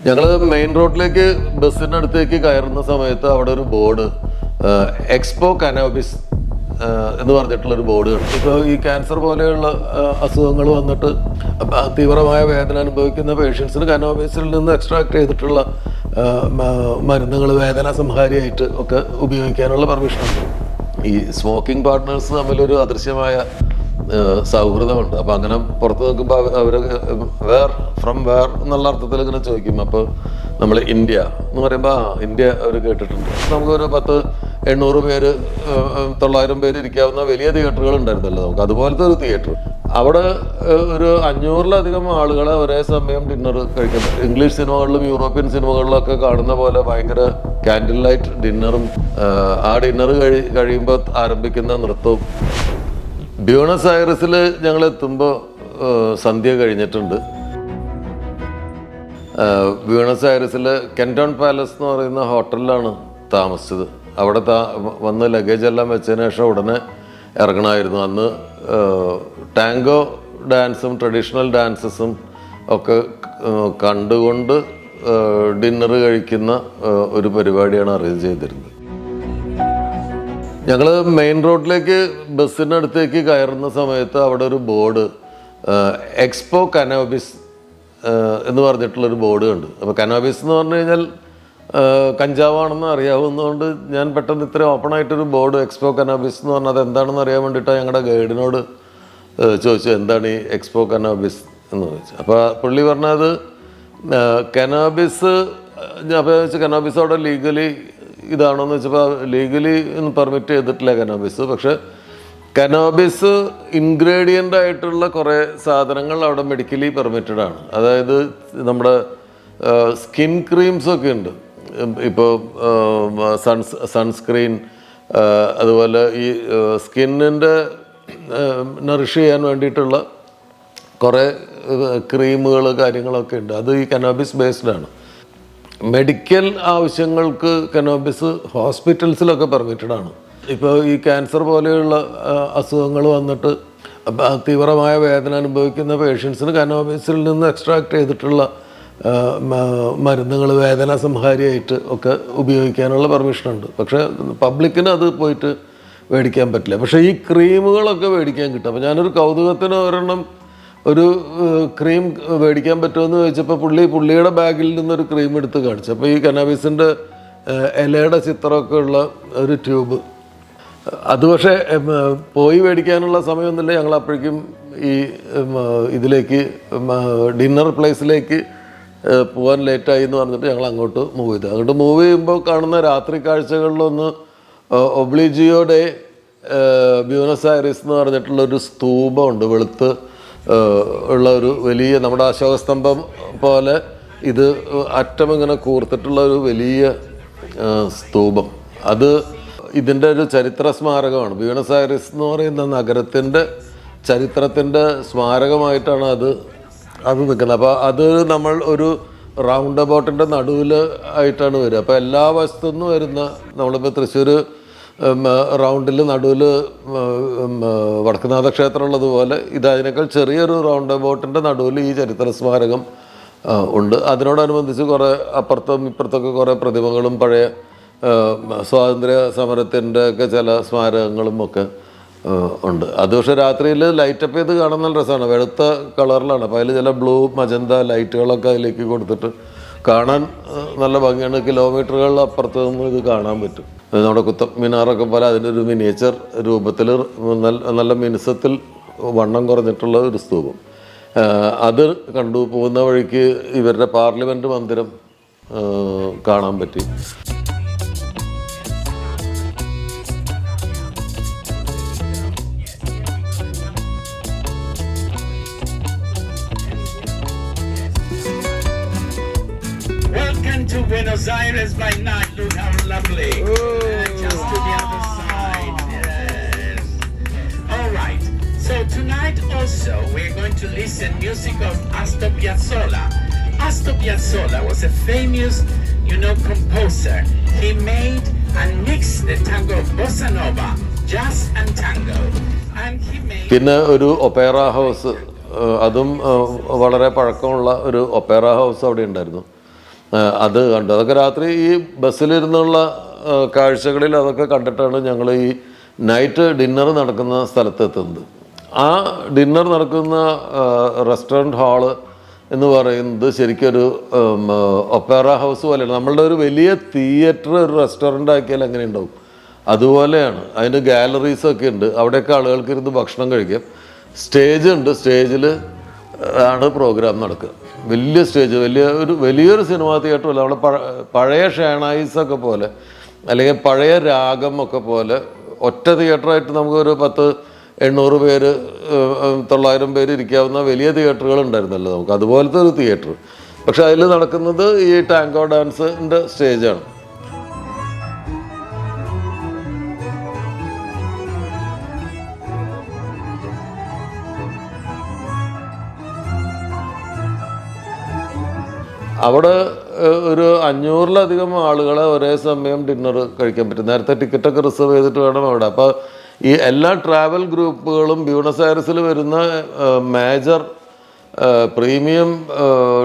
ഞങ്ങൾ മെയിൻ റോഡിലേക്ക് ബസ്സിന്റെ അടുത്തേക്ക് കയറുന്ന സമയത്ത് അവിടെ ഒരു ബോർഡ് എക്സ്പോ കനോബിസ് എന്ന് പറഞ്ഞിട്ടുള്ള ഒരു ബോർഡ് കണ്ടു. ഇപ്പോൾ ഈ ക്യാൻസർ പോലെയുള്ള അസുഖങ്ങൾ വന്നിട്ട് തീവ്രമായ വേദന അനുഭവിക്കുന്ന പേഷ്യൻസിന് കനോബിസിൽ നിന്ന് എക്സ്ട്രാക്ട് ചെയ്തിട്ടുള്ള മരുന്നുകൾ വേദന സംഹാരിയായിട്ട് ഒക്കെ ഉപയോഗിക്കാനുള്ള പെർമിഷൻ ഉണ്ട്. ഈ സ്മോക്കിംഗ് പാർട്ട്നേഴ്സ് തമ്മിലൊരു അദൃശ്യമായ സൗഹൃദമുണ്ട്. അപ്പൊ അങ്ങനെ പുറത്ത് നോക്കുമ്പോൾ അവർ വേർ ഫ്രം വേർ എന്നുള്ള അർത്ഥത്തിൽ ഇങ്ങനെ ചോദിക്കും. അപ്പോൾ നമ്മൾ ഇന്ത്യ എന്ന് പറയുമ്പോൾ ഇന്ത്യ അവർ കേട്ടിട്ടുണ്ട്. നമുക്കൊരു പത്ത് എണ്ണൂറ് പേര് തൊള്ളായിരം പേര് ഇരിക്കാവുന്ന വലിയ തിയേറ്ററുകൾ ഉണ്ടായിരുന്നല്ലോ നമുക്ക്. അതുപോലത്തെ ഒരു തിയേറ്റർ അവിടെ ഒരു അഞ്ഞൂറിലധികം ആളുകളെ ഒരേ സമയം ഡിന്നർ കഴിക്കുന്നത് ഇംഗ്ലീഷ് സിനിമകളിലും യൂറോപ്യൻ സിനിമകളിലും ഒക്കെ കാണുന്ന പോലെ ഭയങ്കര ക്യാൻഡിൽ ലൈറ്റ് ഡിന്നറും ആ ഡിന്നർ കഴി കഴിയുമ്പോൾ ആരംഭിക്കുന്ന നൃത്തവും ബ്യൂണസ് ഐറസിൽ ഞങ്ങൾ എത്തുമ്പോൾ സന്ധ്യ കഴിഞ്ഞിട്ടുണ്ട്. ബ്യൂണസ് ഐറസിൽ കെന്റോൺ പാലസ് എന്ന് പറയുന്ന ഹോട്ടലിലാണ് താമസിച്ചത്. അവിടെ താ വന്ന് ലഗേജ് എല്ലാം വെച്ചതിന് ശേഷം ഉടനെ ഇറങ്ങണമായിരുന്നു. അന്ന് ടാങ്കോ ഡാൻസും ട്രഡീഷണൽ ഡാൻസസും ഒക്കെ കണ്ടുകൊണ്ട് ഡിന്നർ കഴിക്കുന്ന ഒരു പരിപാടിയാണ് അറേഞ്ച് ചെയ്തിരുന്നത്. ഞങ്ങൾ മെയിൻ റോഡിലേക്ക് ബസ്സിന്റെ അടുത്തേക്ക് കയറുന്ന സമയത്ത് അവിടെ ഒരു ബോർഡ് എക്സ്പോ കനോബിസ് എന്ന് പറഞ്ഞിട്ടുള്ളൊരു ബോർഡ് കണ്ടു. അപ്പോൾ കനോബിസ് എന്ന് പറഞ്ഞു കഴിഞ്ഞാൽ കഞ്ചാവാണെന്ന് അറിയാവുന്നതുകൊണ്ട് ഞാൻ പെട്ടെന്ന് ഇത്ര ഓപ്പൺ ആയിട്ടൊരു ബോർഡ് എക്സ്പോ കനോബിസ് എന്ന് പറഞ്ഞാൽ അത് എന്താണെന്ന് അറിയാൻ വേണ്ടിയിട്ടാണ് ഞങ്ങളുടെ ഗൈഡിനോട് ചോദിച്ചു എന്താണ് ഈ എക്സ്പോ കനോബിസ് എന്ന് ചോദിച്ചു അപ്പോൾ പുള്ളി പറഞ്ഞത് കനോബിസ് ഞാൻ ചോദിച്ചു കനോബിസ് അവിടെ ലീഗലി ഇതാണോ എന്ന് വെച്ചപ്പോൾ ലീഗലി പെർമിറ്റ് ചെയ്തിട്ടില്ല കനോബിസ് പക്ഷെ കനോബിസ് ഇൻഗ്രീഡിയന്റ് ആയിട്ടുള്ള കുറേ സാധനങ്ങൾ അവിടെ മെഡിക്കലി പെർമിറ്റഡ് ആണ്. അതായത് നമ്മുടെ സ്കിൻ ക്രീംസ് ഒക്കെ ഉണ്ട്. ഇപ്പോൾ സൺസ് സൺസ്ക്രീൻ അതുപോലെ ഈ സ്കിന്നിന്റെ നറിഷ് ചെയ്യാൻ വേണ്ടിയിട്ടുള്ള കുറേ ക്രീമുകൾ കാര്യങ്ങളൊക്കെ ഉണ്ട്. അത് ഈ കനോബിസ് ബേസ്ഡ് ആണ്. മെഡിക്കൽ ആവശ്യങ്ങൾക്ക് കനോബിസ് ഹോസ്പിറ്റൽസിലൊക്കെ പെർമിറ്റഡ് ആണ്. ഇപ്പോൾ ഈ ക്യാൻസർ പോലെയുള്ള അസുഖങ്ങൾ വന്നിട്ട് തീവ്രമായ വേദന അനുഭവിക്കുന്ന പേഷ്യൻസിന് കനോബിസിൽ നിന്ന് എക്സ്ട്രാക്ട് ചെയ്തിട്ടുള്ള മരുന്നുകൾ വേദന സംഹാരിയായിട്ട് ഒക്കെ ഉപയോഗിക്കാനുള്ള പെർമിഷൻ ഉണ്ട്. പക്ഷേ പബ്ലിക്കിന് അത് പോയിട്ട് മേടിക്കാൻ പറ്റില്ല. പക്ഷേ ഈ ക്രീമുകളൊക്കെ മേടിക്കാൻ കിട്ടും. അപ്പോൾ ഞാനൊരു കൗതുകത്തിന് ഒരെണ്ണം ഒരു ക്രീം മേടിക്കാൻ പറ്റുമെന്ന് ചോദിച്ചപ്പോൾ പുള്ളി പുള്ളിയുടെ ബാഗിൽ നിന്നൊരു ക്രീം എടുത്ത് കാണിച്ചു. അപ്പോൾ ഈ കനാബീസിന്റെ ഇലയുടെ ചിത്രമൊക്കെ ഉള്ള ഒരു ട്യൂബ്. അത് പക്ഷേ പോയി മേടിക്കാനുള്ള സമയമൊന്നുമില്ല. ഞങ്ങൾ അപ്പോഴേക്കും ഈ ഇതിലേക്ക് ഡിന്നർ പ്ലേസിലേക്ക് പോകാൻ ലേറ്റായി എന്ന് പറഞ്ഞിട്ട് ഞങ്ങൾ അങ്ങോട്ട് മൂവ് ചെയ്തു. അങ്ങോട്ട് മൂവ് ചെയ്യുമ്പോൾ കാണുന്ന രാത്രി കാഴ്ചകളിലൊന്ന് ഒബ്ലിജിയോടെ ബ്യൂണസ് ഐറിസ് എന്ന് പറഞ്ഞിട്ടുള്ളൊരു സ്തൂപമുണ്ട് വെളുത്ത് ഉള്ള ഒരു വലിയ നമ്മുടെ അശോകസ്തംഭം പോലെ ഇത് അറ്റം ഇങ്ങനെ കൂർത്തിട്ടുള്ള ഒരു വലിയ സ്തൂപം. അത് ഇതിന്റെ ഒരു ചരിത്ര സ്മാരകമാണ്. ബ്യൂണസ് എന്ന് പറയുന്ന നഗരത്തിന്റെ ചരിത്രത്തിന്റെ സ്മാരകമായിട്ടാണ് അത് അത് നിൽക്കുന്നത്. അപ്പോൾ അത് നമ്മൾ ഒരു റൗണ്ട് അബൌട്ടിന്റെ നടുവിൽ ആയിട്ടാണ് വരിക. അപ്പോൾ എല്ലാ വശത്തു നിന്നും വരുന്ന നമ്മളിപ്പോൾ തൃശ്ശൂർ റൗണ്ടിൽ നടുവിൽ വടക്കുനാഥ ക്ഷേത്രം ഉള്ളതുപോലെ ഇതതിനേക്കാൾ ചെറിയൊരു റൗണ്ട് ബോട്ടിന്റെ നടുവിൽ ഈ ചരിത്ര സ്മാരകം ഉണ്ട്. അതിനോടനുബന്ധിച്ച് കുറേ അപ്പുറത്തും ഇപ്പുറത്തൊക്കെ കുറേ പ്രതിമകളും പഴയ സ്വാതന്ത്ര്യ സമരത്തിന്റെ ഒക്കെ ചില സ്മാരകങ്ങളും ഒക്കെ ഉണ്ട്. അത് പക്ഷേ രാത്രിയിൽ ലൈറ്റപ്പ് ചെയ്ത് കാണാൻ നല്ല രസമാണ്. വെളുത്ത കളറിലാണ് അപ്പോൾ അതിൽ ചില ബ്ലൂ മജന്ത ലൈറ്റുകളൊക്കെ അതിലേക്ക് കൊടുത്തിട്ട് കാണാൻ നല്ല ഭംഗിയാണ് കിലോമീറ്ററുകൾ അപ്പുറത്ത് നിന്ന് ഇത് കാണാൻ പറ്റും. നമ്മുടെ കുത്തബ് മിനാറൊക്കെ പോലെ അതിന്റെ ഒരു മിനിയേച്ചർ രൂപത്തിൽ നല്ല മിനുസത്തിൽ വണ്ണം കുറഞ്ഞിട്ടുള്ള ഒരു സ്തൂപം. അത് കണ്ടു പോകുന്ന വഴിക്ക് ഇവരുടെ പാർലമെന്റ് മന്ദിരം കാണാൻ പറ്റി. to Buenos Aires by night. Look how lovely. Uh, just to the other side. Yes. All right. So tonight also we're going to listen music of Astor Piazzolla. Astor Piazzolla was a famous, you know, composer. He made and mixed the tango bossa nova, jazz and tango. And he made പിന്നെ ഒരു Opera house ആ, അതും ആ, വളരെ പഴക്കമുള്ള ഒരു Opera house അവിടെ ഉണ്ടായിരുന്നു ആ, അത് കണ്ടു. അതൊക്കെ രാത്രി ഈ ബസ്സിലിരുന്നുള്ള കാഴ്ചകളിൽ അതൊക്കെ കണ്ടിട്ടാണ് ഞങ്ങൾ ഈ നൈറ്റ് ഡിന്നർ നടക്കുന്ന സ്ഥലത്തെത്തുന്നത്. ആ ഡിന്നർ നടക്കുന്ന റെസ്റ്റോറന്റ് ഹാൾ എന്ന് പറയുന്നത് ശരിക്കൊരു ഒപ്പേറ ഹൗസ് പോലെയാണ് നമ്മളുടെ ഒരു വലിയ തിയേറ്റർ ഒരു റെസ്റ്റോറന്റ് ആക്കിയാൽ അങ്ങനെ ഉണ്ടാവും. അതുപോലെയാണ്. അതിന്റെ ഗാലറീസൊക്കെ ഉണ്ട്. അവിടെയൊക്കെ ആളുകൾക്ക് ഇരുന്ന് ഭക്ഷണം കഴിക്കാം. സ്റ്റേജ് ഉണ്ട്. സ്റ്റേജിൽ ആണ് പ്രോഗ്രാം നടക്കുക. വലിയ സ്റ്റേജ് വലിയ ഒരു വലിയൊരു സിനിമാ തിയേറ്ററല്ല അവിടെ പഴ- പഴയ ഷേണൈസൊക്കെ പോലെ അല്ലെങ്കിൽ പഴയ രാഗം ഒക്കെ പോലെ ഒറ്റ തിയേറ്ററായിട്ട് നമുക്കൊരു പത്ത് എണ്ണൂറ് പേര് തൊള്ളായിരം പേര് ഇരിക്കാവുന്ന വലിയ തിയേറ്ററുകൾ ഉണ്ടായിരുന്നല്ലോ നമുക്ക്. അതുപോലത്തെ ഒരു തിയേറ്റർ. പക്ഷെ അതിൽ നടക്കുന്നത് ഈ ടാങ്കോ ഡാൻസിന്റെ സ്റ്റേജാണ്. അവിടെ ഒരു അഞ്ഞൂറിലധികം ആളുകളെ ഒരേ സമയം ഡിന്നർ കഴിക്കാൻ പറ്റും. നേരത്തെ ടിക്കറ്റൊക്കെ റിസർവ് ചെയ്തിട്ട് വേണം അവിടെ. അപ്പോൾ ഈ എല്ലാ ട്രാവൽ ഗ്രൂപ്പുകളും ബ്യൂണസ് ഐറസിൽ വരുന്ന മേജർ പ്രീമിയം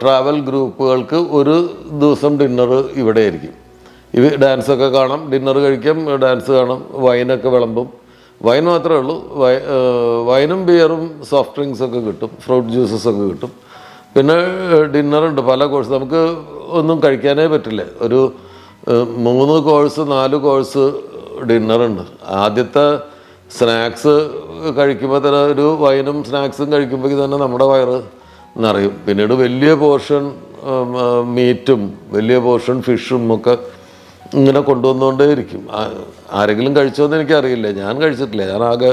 ട്രാവൽ ഗ്രൂപ്പുകൾക്ക് ഒരു ദിവസം ഡിന്നർ ഇവിടെ ആയിരിക്കും. ഇവ ഡാൻസൊക്കെ കാണാം ഡിന്നർ കഴിക്കാം ഡാൻസ് കാണാം വൈനൊക്കെ വിളമ്പും. വൈൻ മാത്രമേ ഉള്ളൂ. വൈനും ബിയറും സോഫ്റ്റ് ഡ്രിങ്ക്സൊക്കെ കിട്ടും ഫ്രൂട്ട് ജ്യൂസസ് ഒക്കെ കിട്ടും. പിന്നെ ഡിന്നറുണ്ട് പല കോഴ്സ് നമുക്ക് ഒന്നും കഴിക്കാനേ പറ്റില്ല. ഒരു മൂന്ന് കോഴ്സ് നാല് കോഴ്സ് ഡിന്നറുണ്ട് ആദ്യത്തെ സ്നാക്സ് കഴിക്കുമ്പോൾ തന്നെ ഒരു വൈനും സ്നാക്സും കഴിക്കുമ്പോഴേക്ക് തന്നെ നമ്മുടെ വയറ് നിറയും. പിന്നീട് വലിയ പോർഷൻ മീറ്റും വലിയ പോർഷൻ ഫിഷും ഒക്കെ ഇങ്ങനെ കൊണ്ടുവന്നുകൊണ്ടേ ഇരിക്കും. ആരെങ്കിലും കഴിച്ചോന്ന് എനിക്കറിയില്ല. ഞാൻ കഴിച്ചിട്ടില്ല. ഞാൻ ആകെ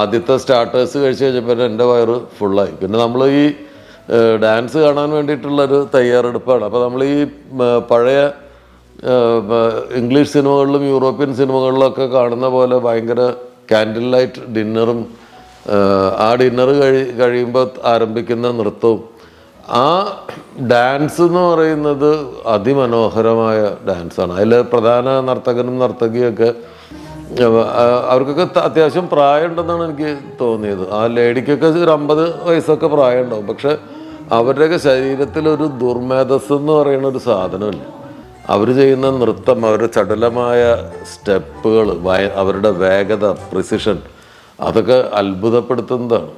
ആദ്യത്തെ സ്റ്റാർട്ടേഴ്സ് കഴിച്ച് കഴിഞ്ഞപ്പോൾ എന്റെ വയറ് ഫുള്ളായി പിന്നെ നമ്മൾ ഈ ഡാൻസ് കാണാൻ വേണ്ടിയിട്ടുള്ളൊരു തയ്യാറെടുപ്പാണ്. അപ്പോൾ നമ്മൾ ഈ പഴയ ഇംഗ്ലീഷ് സിനിമകളിലും യൂറോപ്യൻ സിനിമകളിലൊക്കെ കാണുന്ന പോലെ ഭയങ്കര ക്യാൻഡിൽ ലൈറ്റ് ഡിന്നറും ആ ഡിന്നർ കഴി കഴിയുമ്പോൾ ആരംഭിക്കുന്ന നൃത്തവും. ആ ഡാൻസ് എന്ന് പറയുന്നത് അതിമനോഹരമായ ഡാൻസാണ്. അതിൽ പ്രധാന നർത്തകനും നർത്തകിയൊക്കെ അവ- അവർക്കൊക്കെ അത്യാവശ്യം പ്രായമുണ്ടെന്നാണ് എനിക്ക് തോന്നിയത്. ആ ലേഡിക്കൊക്കെ ഒരു അമ്പത് വയസ്സൊക്കെ പ്രായം ഉണ്ടാവും പക്ഷെ അവരുടെയൊക്കെ ശരീരത്തിലൊരു ദുർമേധസ് എന്ന് പറയുന്ന ഒരു സാധനമില്ല. അവർ ചെയ്യുന്ന നൃത്തം അവരുടെ ചടുലമായ സ്റ്റെപ്പുകൾ അവരുടെ വേഗത പ്രിസിഷൻ അതൊക്കെ അത്ഭുതപ്പെടുത്തുന്നതാണ്.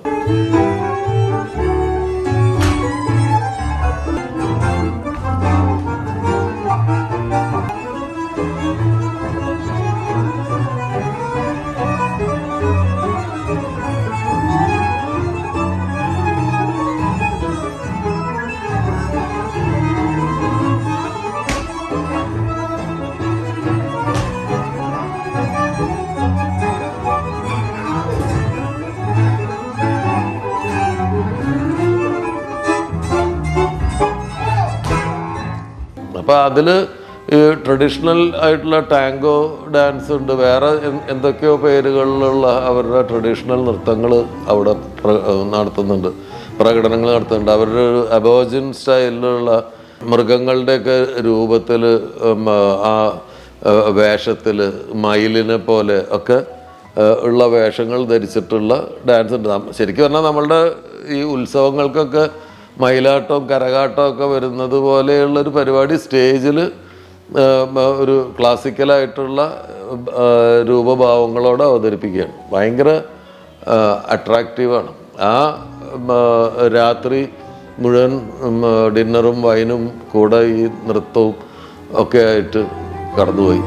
അതിൽ ഈ ട്രഡീഷണൽ ആയിട്ടുള്ള ടാങ്കോ ഡാൻസ് ഉണ്ട്. വേറെ എന്തൊക്കെയോ പേരുകളിലുള്ള അവരുടെ ട്രഡീഷണൽ നൃത്തങ്ങൾ അവിടെ നടത്തുന്നുണ്ട്. പ്രകടനങ്ങൾ നടത്തുന്നുണ്ട്. അവരുടെ അബോജിൻ സ്റ്റൈലിലുള്ള മൃഗങ്ങളുടെയൊക്കെ രൂപത്തിൽ ആ വേഷത്തിൽ മയിലിനെ പോലെ ഒക്കെ ഉള്ള വേഷങ്ങൾ ധരിച്ചിട്ടുള്ള ഡാൻസ് ഉണ്ട്. ശരിക്കും പറഞ്ഞാൽ നമ്മളുടെ ഈ ഉത്സവങ്ങൾക്കൊക്കെ മയിലാട്ടവും കരകാട്ടവും ഒക്കെ വരുന്നത് പോലെയുള്ള ഒരു പരിപാടി സ്റ്റേജിൽ ഒരു ക്ലാസിക്കലായിട്ടുള്ള രൂപഭാവങ്ങളോടെ അവതരിപ്പിക്കുകയാണ്. ഭയങ്കര അട്രാക്റ്റീവാണ്. ആ രാത്രി മുഴുവൻ ഡിന്നറും വൈനും കൂടെ ഈ നൃത്തവും ഒക്കെ ആയിട്ട് കടന്നുപോയി.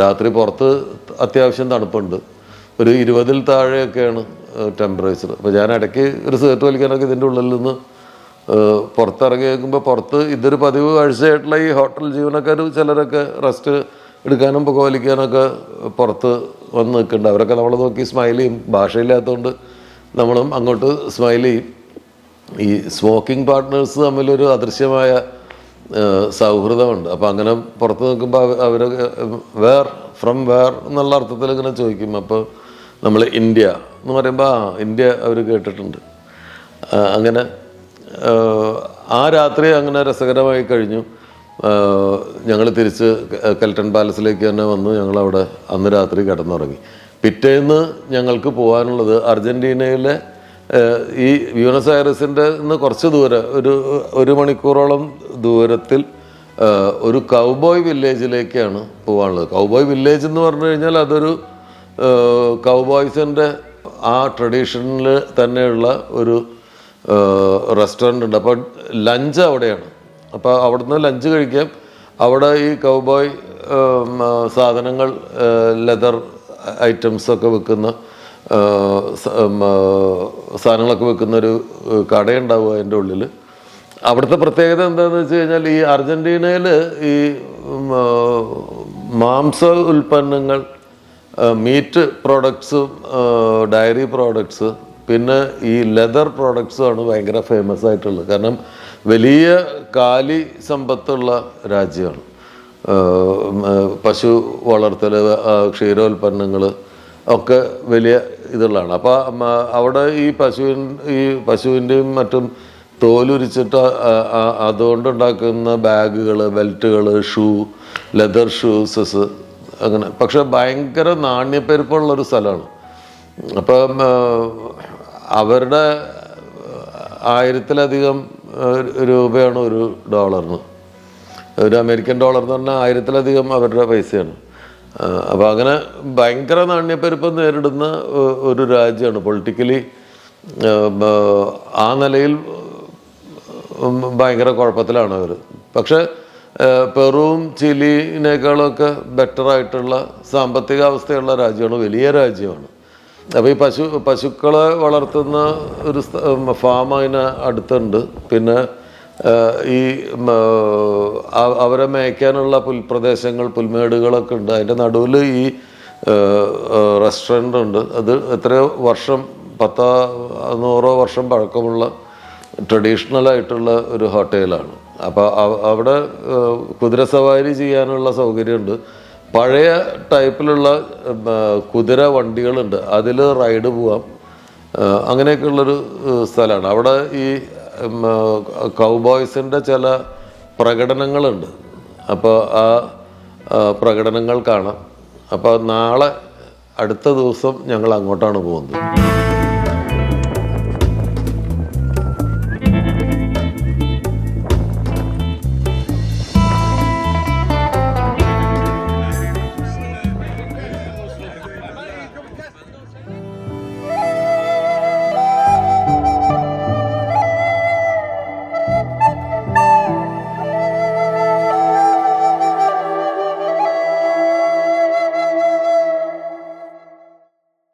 രാത്രി പുറത്ത് അത്യാവശ്യം തണുപ്പുണ്ട്. ഒരു ഇരുപതിൽ താഴെയൊക്കെയാണ് ടെമ്പറേച്ചർ അപ്പോൾ ഞാൻ ഇടയ്ക്ക് ഒരു സേർട്ട് വലിക്കാനൊക്കെ ഇതിന്റെ ഉള്ളിൽ നിന്ന് പുറത്തിറങ്ങി നോക്കുമ്പോൾ പുറത്ത് ഇതൊരു പതിവ് കാഴ്ചയായിട്ടുള്ള ഈ ഹോട്ടൽ ജീവനക്കാർ ചിലരൊക്കെ റെസ്റ്റ് എടുക്കാനും പുക വലിക്കാനൊക്കെ പുറത്ത് വന്ന് നിൽക്കുന്നുണ്ട്. അവരൊക്കെ നമ്മളെ നോക്കി സ്മൈൽ ചെയ്യും. ഭാഷയില്ലാത്തതുകൊണ്ട് നമ്മളും അങ്ങോട്ട് സ്മൈൽ ചെയ്യും. ഈ സ്മോക്കിംഗ് പാർട്ട്നേഴ്സ് തമ്മിലൊരു അദൃശ്യമായ സൗഹൃദമുണ്ട്. അപ്പോൾ അങ്ങനെ പുറത്ത് നിൽക്കുമ്പോൾ അവർ വേർ ഫ്രം വേർ എന്നുള്ള അർത്ഥത്തിൽ ഇങ്ങനെ ചോദിക്കും. അപ്പോൾ നമ്മൾ ഇന്ത്യ എന്ന് പറയുമ്പോൾ ആ ഇന്ത്യ അവർ കേട്ടിട്ടുണ്ട്. അങ്ങനെ ആ രാത്രി അങ്ങനെ രസകരമായി കഴിഞ്ഞു. ഞങ്ങൾ തിരിച്ച് കൽട്ടൺ പാലസിലേക്ക് തന്നെ വന്നു ഞങ്ങളവിടെ അന്ന് രാത്രി കിടന്നുറങ്ങി. പിറ്റേന്ന് ഞങ്ങൾക്ക് പോകാനുള്ളത് അർജന്റീനയിലെ ഈ ബ്യൂണസ് ഐറസിന്റെ നിന്ന് കുറച്ച് ദൂരെ ഒരു ഒരു മണിക്കൂറോളം ദൂരത്തിൽ ഒരു കൗബോയ് വില്ലേജിലേക്കാണ് പോകാനുള്ളത് കൗബോയ് വില്ലേജ് എന്ന് പറഞ്ഞു കഴിഞ്ഞാൽ അതൊരു കൗബോയ്സിന്റെ ആ ട്രഡീഷനിൽ തന്നെയുള്ള ഒരു റെസ്റ്റോറന്റ് ഉണ്ട്. അപ്പോൾ ലഞ്ച് അവിടെയാണ്. അപ്പോൾ അവിടുന്ന് ലഞ്ച് കഴിക്കാം. അവിടെ ഈ കൗബോയ് സാധനങ്ങൾ ലെതർ ഐറ്റംസൊക്കെ ആ, സാധനങ്ങളൊക്കെ വെക്കുന്നൊരു ഏഹ്, കടയുണ്ടാവും അതിന്റെ ഉള്ളിൽ അവിടുത്തെ പ്രത്യേകത എന്താണെന്ന് വെച്ച് കഴിഞ്ഞാൽ ഈ അർജന്റീനയിൽ ഈ മാംസ ഉൽപ്പന്നങ്ങൾ മീറ്റ് പ്രോഡക്ട്സും ഡയറി പ്രോഡക്ട്സ് പിന്നെ ഈ ലെതർ പ്രോഡക്ട്സുമാണ് ഭയങ്കര ഫേമസ് ആയിട്ടുള്ളത്. കാരണം വലിയ കാലി സമ്പത്തുള്ള രാജ്യമാണ്. പശു വളർത്തൽ ക്ഷീരോൽപ്പന്നങ്ങൾ ഒക്കെ വലിയ ഇതുള്ളതാണ്. അപ്പോൾ അവിടെ ഈ പശുവിൻ ഈ പശുവിന്റെയും മറ്റും തോലുരിച്ചിട്ട് അതുകൊണ്ടുണ്ടാക്കുന്ന ബാഗുകൾ ബെൽറ്റുകൾ ഷൂ ലെതർ ഷൂസസ് അങ്ങനെ. പക്ഷെ ഭയങ്കര നാണ്യപ്പെരുപ്പുള്ളൊരു സ്ഥലമാണ്. അപ്പം അവരുടെ ആയിരത്തിലധികം രൂപയാണ് ഒരു ഡോളറിന്. ഒരു അമേരിക്കൻ ഡോളർ എന്ന് പറഞ്ഞാൽ ആയിരത്തിലധികം അവരുടെ പൈസയാണ്. അപ്പോൾ അങ്ങനെ ഭയങ്കര നാണ്യപ്പെരുപ്പം നേരിടുന്ന ഒരു രാജ്യമാണ്. പൊളിറ്റിക്കലി ആ നിലയിൽ ഭയങ്കര കുഴപ്പത്തിലാണ് അവർ പക്ഷേ പെറുവും ചിലിനേക്കാളൊക്കെ ബെറ്റർ ആയിട്ടുള്ള സാമ്പത്തിക അവസ്ഥയുള്ള രാജ്യമാണ് വലിയ രാജ്യമാണ്. അപ്പോൾ ഈ പശു പശുക്കളെ വളർത്തുന്ന ഒരു ഫാം അതിന് അടുത്തുണ്ട്. പിന്നെ ഈ അവരെ മേയ്ക്കാനുള്ള പുൽപ്രദേശങ്ങൾ പുൽമേടുകളൊക്കെ ഉണ്ട്. അതിന്റെ നടുവിൽ ഈ റെസ്റ്റോറന്റ് ഉണ്ട്. അത് എത്രയോ വർഷം പത്താ നൂറോ വർഷം പഴക്കമുള്ള ട്രഡീഷണൽ ആയിട്ടുള്ള ഒരു ഹോട്ടലാണ്. അപ്പോൾ അവിടെ കുതിര സവാരി ചെയ്യാനുള്ള സൗകര്യമുണ്ട്. പഴയ ടൈപ്പിലുള്ള കുതിര വണ്ടികളുണ്ട്. അതിൽ റൈഡ് പോവാം. അങ്ങനെയൊക്കെയുള്ളൊരു സ്ഥലമാണ്. അവിടെ ഈ കൗബോയ്സിന്റെ ചില പ്രകടനങ്ങളുണ്ട്. അപ്പോൾ ആ പ്രകടനങ്ങൾ കാണാം. അപ്പോൾ നാളെ അടുത്ത ദിവസം ഞങ്ങൾ അങ്ങോട്ടാണ് പോകുന്നത്.